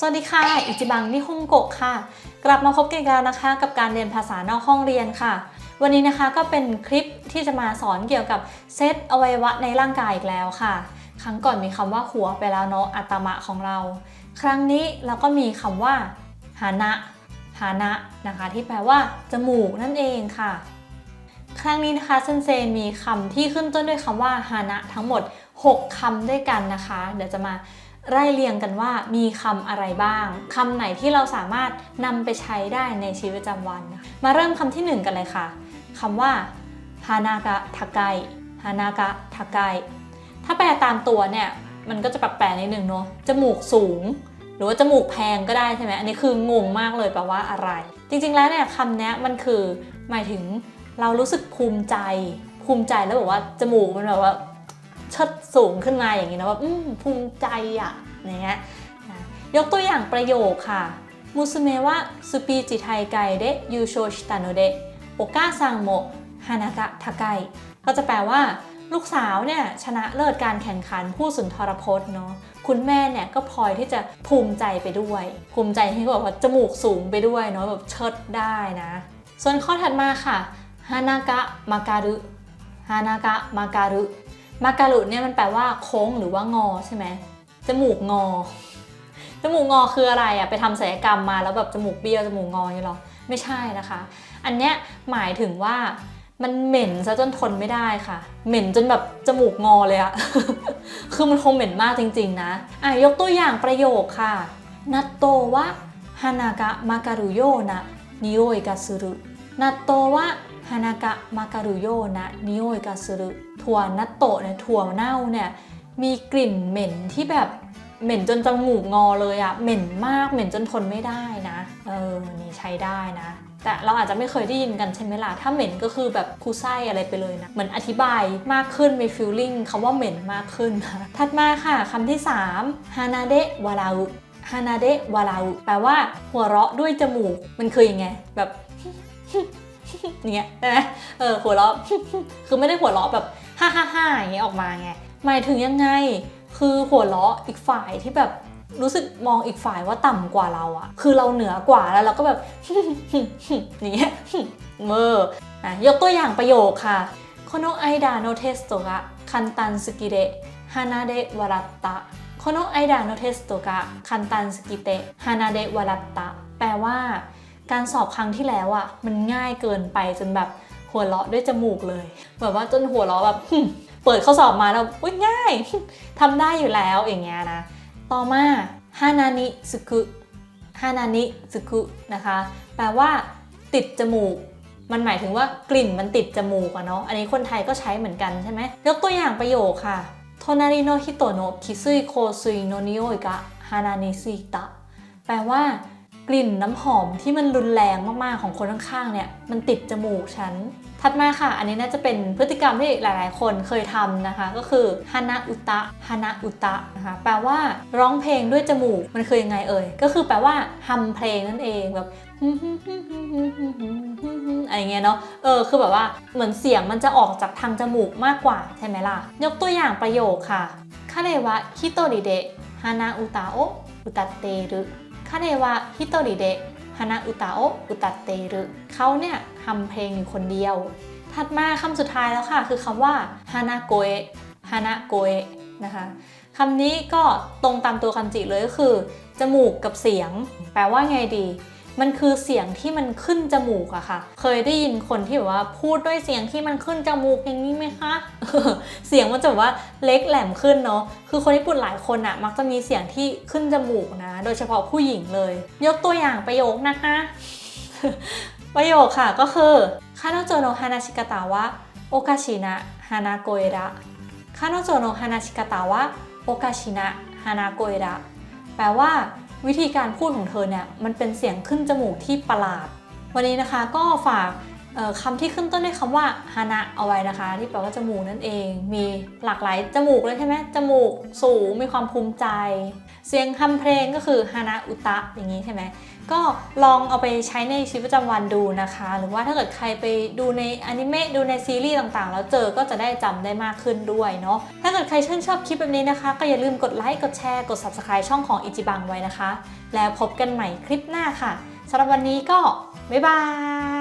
สวัสดีค่ะ อิจิบังนิฮงโกะค่ะ กลับมาพบกันอีกแล้วนะคะ กับการเรียนภาษานอกห้องเรียนค่ะ วันนี้นะคะก็เป็นคลิปที่จะมาสอนเกี่ยวกับเซตอวัยวะในร่างกายอีกแล้วค่ะ ครั้งก่อนมีคำว่าหัวไปแล้วเนาะอัตมะของเรา ครั้งนี้เราก็มีคำว่าหานะหานะนะคะ ที่แปลว่าจมูกนั่นเองค่ะ ครั้งนี้นะคะเซนเซมีคำที่ขึ้นต้นด้วยคำว่าฮานะทั้งหมด 6คำด้วยกันนะคะ เดี๋ยวจะมา ไล่เรียงกันว่ามีคำอะไรบ้าง คำไหนที่เราสามารถนำไปใช้ได้ในชีวิตประจำวัน มาเริ่มคำที่ 1 กันเลยค่ะ คำว่าฮานากะทาไกฮานากะทาไกถ้าแปลตามตัวเนี่ย มันก็จะแปลกๆนิดนึงเนาะ จมูกสูง หรือว่าจมูกแพงก็ได้ใช่ไหม อันนี้คืองงมากเลยแปลว่าอะไร จริงๆแล้วเนี่ยคำนี้มันคือหมายถึงเรารู้สึกภูมิใจ ภูมิใจแล้วแบบว่าจมูกมันแบบว่า เชิดสูงขึ้นมาอย่างนี้นะว่าอืมภูมิใจอะอย่างเงี้ยนะยกตัวอย่างประโยคค่ะมุสเมวะสุปีจิไทไกเดยูโชชิตาโนเดโอกาซังโมฮานากะทาไกก็จะแปลว่า ลูกสาวเนี่ยชนะเลิศการแข่งขันผู้สุนทรพจน์เนาะคุณแม่เนี่ยก็พลอยที่จะภูมิใจไปด้วย ภูมิใจที่แบบว่าจมูกสูงไปด้วยเนาะแบบเชิดได้นะ ส่วนข้อถัดมาค่ะฮานากะมาการุฮานากะมาการุ มาการุเนี่ยมันแปลว่าโค้งหรือว่างอใช่ไหมจมูกงอ จมูกงอคืออะไรอะไปทำศัลยกรรมมาแล้วแบบจมูกเบี้ยวจมูกงออย่างนี้หรอ ไม่ใช่นะคะ อันเนี้ยหมายถึงว่ามันเหม็นซะจนทนไม่ได้ค่ะ เหม็นจนแบบจมูกงอเลยอะคือมันคงเหม็นมากจริงๆนะ อะยกตัวอย่างประโยคค่ะ นัตโตวะฮานากะมาการุโยนะนิโอยกาสุรุนัตโตวะ ฮานากะมาการุโยนะนิโอกาสุรุถั่วนัตโตะเนี่ยถั่วเน่าเนี่ยมีกลิ่นเหม็นที่แบบเหม็นจนจมูกงอเลยอะเหม็นมากเหม็นจนทนไม่ได้นะเออนี่ใช้ได้นะ แต่เราอาจจะไม่เคยได้ยินกันใช่ไหมล่ะถ้าเหม็นก็คือแบบคูไส้อะไรไปเลยนะเหมือนอธิบายมากขึ้นมีฟีลลิ่งคำว่าเหม็นมากขึ้นนะถัดมาค่ะคำที่3ฮานาเดะวาราอุฮานาเดะวาราอุแปลว่าหัวเราะด้วยจมูกมันคือยังไงแบบ อย่างเงี้ยใช่ไหมเออหัวเราะคือไม่ได้หัวเราะแบบฮ่าฮ่าฮ่าอย่างเงี้ยออกมาไงหมายถึงยังไง คือหัวเราะอีกฝ่ายที่แบบรู้สึกมองอีกฝ่ายว่าต่ำกว่าเราอะคือเราเหนือกว่าแล้วเราก็แบบอย่างเงี้ยเมออะยกตัวอย่างประโยคค่ะโคโนไอดาโนเทสโตกะคันตันสกิเดฮานาเดวารัตตะโคโนไอดาโนเทสโตกะคันตันสกิเตฮานาเดวารัตตะแปลว่า การสอบครั้งที่แล้วอะมันง่ายเกินไปจนแบบหัวเราะด้วยจมูกเลย แบบว่าจนหัวเราะแบบเปิดข้อสอบมาแล้วอุ้ยง่ายทำได้อยู่แล้วอย่างเงี้ยนะ ต่อมาฮานานิสุกุฮานานิสุกุนะคะ แปลว่า ติดจมูก มันหมายถึงว่ากลิ่นมันติดจมูกอะเนาะ อันนี้คนไทยก็ใช้เหมือนกันใช่ไหมยกตัวอย่างประโยคค่ะโทนาริโนฮิโตโนะคิซุยโคซุยโนนิโอยกะฮานานิซิตะแปลว่า กลิ่นน้ำหอมที่มันรุนแรงมากๆของคนข้างๆเนี่ยมันติดจมูกฉัน ถัดมาค่ะ อันนี้น่าจะเป็นพฤติกรรมที่หลายๆ คนเคยทำนะคะ ก็คือฮานาอุตะฮานาอุตะนะคะแปลว่าร้องเพลงด้วยจมูกมันคือยังไงเอ่ย ก็คือแปลว่าฮัมเพลงนั่นเองแบบอะไรเงี้ยเนาะ เออ คือแบบว่าเหมือนเสียงมันจะออกจากทางจมูกมากกว่าใช่ไหมล่ะ ยกตัวอย่างประโยคค่ะคาเรวะฮิโตริเดะฮานาอุตะโออุตะเตรุ เรวะฮิโตริเดะฮานาอุตาโออุตะเตรุเขาเนี่ยทำเพลงอยู่คนเดียว ถัดมาคำสุดท้ายแล้วค่ะ คือคำว่าฮานาโกเอะฮานาโกเอะนะคะคำนี้ก็ตรงตามตัวคันจิเลยก็คือ จมูกกับเสียง แปลว่าไงดี มันคือเสียงที่มันขึ้นจมูกอะค่ะ เคยได้ยินคนที่แบบว่าพูดด้วยเสียงที่มันขึ้นจมูกอย่างนี้ไหมคะ เสียงมันจะแบบว่าเล็กแหลมขึ้นเนาะ คือคนญี่ปุ่นหลายคนอะมักจะมีเสียงที่ขึ้นจมูกนะ โดยเฉพาะผู้หญิงเลย ยกตัวอย่างประโยคนะคะ ประโยคค่ะก็คือคาโนโจโนฮานาชิกะตาวะโอกาชินะฮานาโกเอระคาโนโจโนฮานาชิกะตาวะโอกาชินะฮานาโกเอระแปลว่า วิธีการพูดของเธอเนี่ยมันเป็นเสียงขึ้นจมูกที่ประหลาด วันนี้นะคะก็ฝากคำที่ขึ้นต้นด้วยคำว่าฮานะเอาไว้นะคะ ที่แปลว่าจมูกนั่นเอง มีหลากหลายจมูกเลยใช่ไหมจมูกสูงมีความภูมิใจ เสียงคำเพลงก็คือฮานะอุตะอย่างนี้ใช่ไหมก็ลองเอาไปใช้ในชีวิตประจำวันดูนะคะ หรือว่าถ้าเกิดใครไปดูในอนิเมะดูในซีรีส์ต่างๆ แล้วเจอก็จะได้จำได้มากขึ้นด้วยเนาะถ้าเกิดใครชื่นชอบคลิปแบบนี้นะคะ ก็อย่าลืมกดไลค์กดแชร์กด subscribe ช่องของอิจิบังไว้นะคะ แล้วพบกันใหม่คลิปหน้าค่ะสำหรับวันนี้ก็บ๊ายบาย